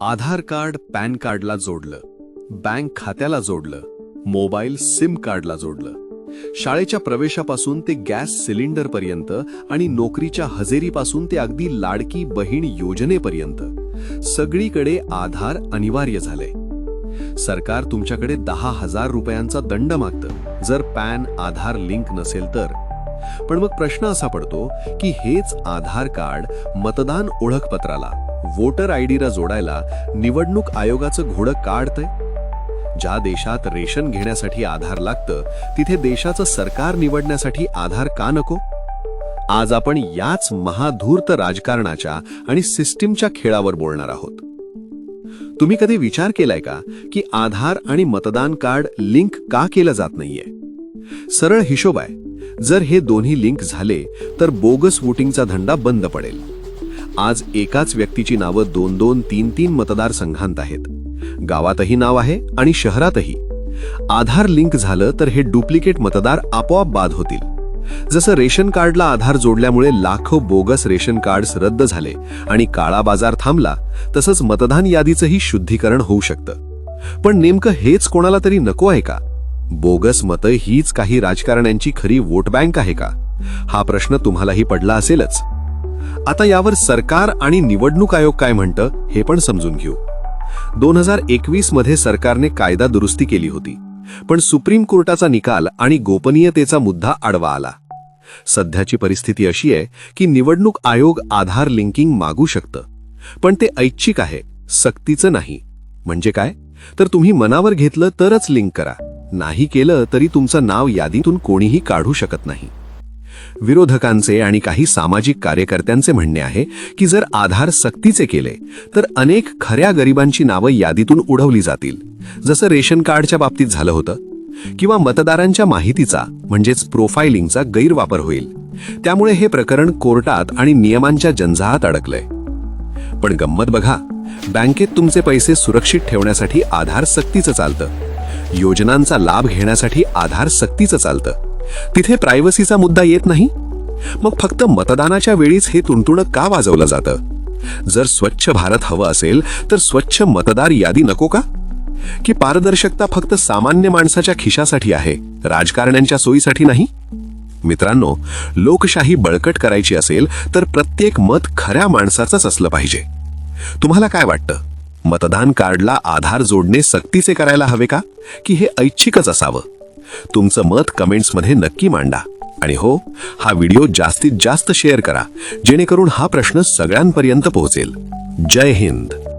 आधार card pan कार्डला जोडलं bank खात्याला जोडलं मोबाईल सिम कार्डला जोडलं. शाळेच्या प्रवेशापासून ते गॅस सिलेंडरपर्यंत आणि नोकरीच्या हजेरीपासून ते अगदी लाडकी बहीण योजनेपर्यंत. सगळीकडे आधार अनिवार्य झाले. सरकार तुमच्याकडे दहा हजार रुपयांचा दंड मागतं. जर पॅन आधार लिंक नसेल तर. पण मग प्रश्न असा पडतो की हेच आधार कार्ड मतदान ओळखपत्राला वोटर आय डीला जोडायला निवडणूक आयोगाचं घोडं काढतंय? ज्या देशात रेशन घेण्यासाठी आधार लागतं तिथे देशाचं सरकार निवडण्यासाठी आधार का नको? आज आपण याच महाधूर्त राजकारणाच्या आणि सिस्टीमच्या खेळावर बोलणार आहोत. तुम्ही कधी विचार केलाय का की आधार आणि मतदान कार्ड लिंक का केलं जात नाहीये? सरळ हिशोब आहे जर हे दोन्ही लिंक झाले तर बोगस वोटिंगचा धंदा बंद पडेल. आज एकाच व्यक्तीची नावं दोन दोन तीन तीन मतदारसंघांत आहेत. गावातही नाव आहे आणि शहरातही. आधार लिंक झालं तर हे डुप्लिकेट मतदार आपोआप बाद होतील. जसं रेशन कार्डला आधार जोडल्यामुळे लाखो बोगस रेशन कार्ड्स रद्द झाले आणि काळा बाजार थांबला तसंच मतदान यादीचंही शुद्धीकरण होऊ शकतं. पण नेमकं हेच कोणाला तरी नको आहे का? बोगस मतं हीच काही राजकारण्यांची खरी वोट बँक आहे का? हा प्रश्न तुम्हालाही पडला असेलच. आता यावर सरकार आणि निवडणूक आयोग काय म्हणतं हे पण समजून घेऊ. दोन हजार एकवीसमध्ये सरकारने कायदा दुरुस्ती केली होती. पण सुप्रीम कोर्टाचा निकाल आणि गोपनीयतेचा मुद्दा आडवा आला. सध्याची परिस्थिती अशी आहे की निवडणूक आयोग आधार लिंकिंग मागू शकतं. पण ते ऐच्छिक आहे सक्तीचं नाही. म्हणजे काय? तर तुम्ही मनावर घेतलं तरच लिंक करा. नाही केलं तरी तुमचं नाव यादीतून कोणीही काढू शकत नाही. विरोधकांचे आणि काही सामाजिक कार्यकर्त्यांचे म्हणणे आहे की जर आधार सक्तीचे केले तर अनेक खऱ्या गरिबांची नावं यादीतून उडवली जातील. जसं रेशन कार्डच्या बाबतीत झालं होतं किंवा मतदारांच्या माहितीचा म्हणजेच प्रोफाइलिंगचा गैरवापर होईल. त्यामुळे हे प्रकरण कोर्टात आणि नियमांच्या जंजाहात अडकलंय. पण गंमत बघा बँकेत तुमचे पैसे सुरक्षित ठेवण्यासाठी आधार सक्तीचं चालतं. योजनांचा लाभ घेण्यासाठी आधार सक्तीचं चालतं. तिथे प्रायव्हसीचा मुद्दा येत नाही? मग फक्त मतदानाच्या वेळीच हे तुणतुणं का वाजवलं जातं? जर स्वच्छ भारत हवं असेल तर स्वच्छ मतदार यादी नको का? की पारदर्शकता फक्त सामान्य माणसाच्या खिशासाठी आहे राजकारण्यांच्या सोयीसाठी नाही? मित्रांनो लोकशाही बळकट करायची असेल तर प्रत्येक मत खऱ्या माणसाचंच असलं पाहिजे. तुम्हाला काय वाटतं? मतदान कार्डला आधार जोडणे सक्तीचे करायला हवे का? की हे ऐच्छिकच असावं? तुमचं मत कमेंट्समध्ये नक्की मांडा. आणि हो हा व्हिडिओ जास्तीत जास्त शेअर करा जेणेकरून हा प्रश्न सगळ्यांपर्यंत पोहोचेल. जय हिंद.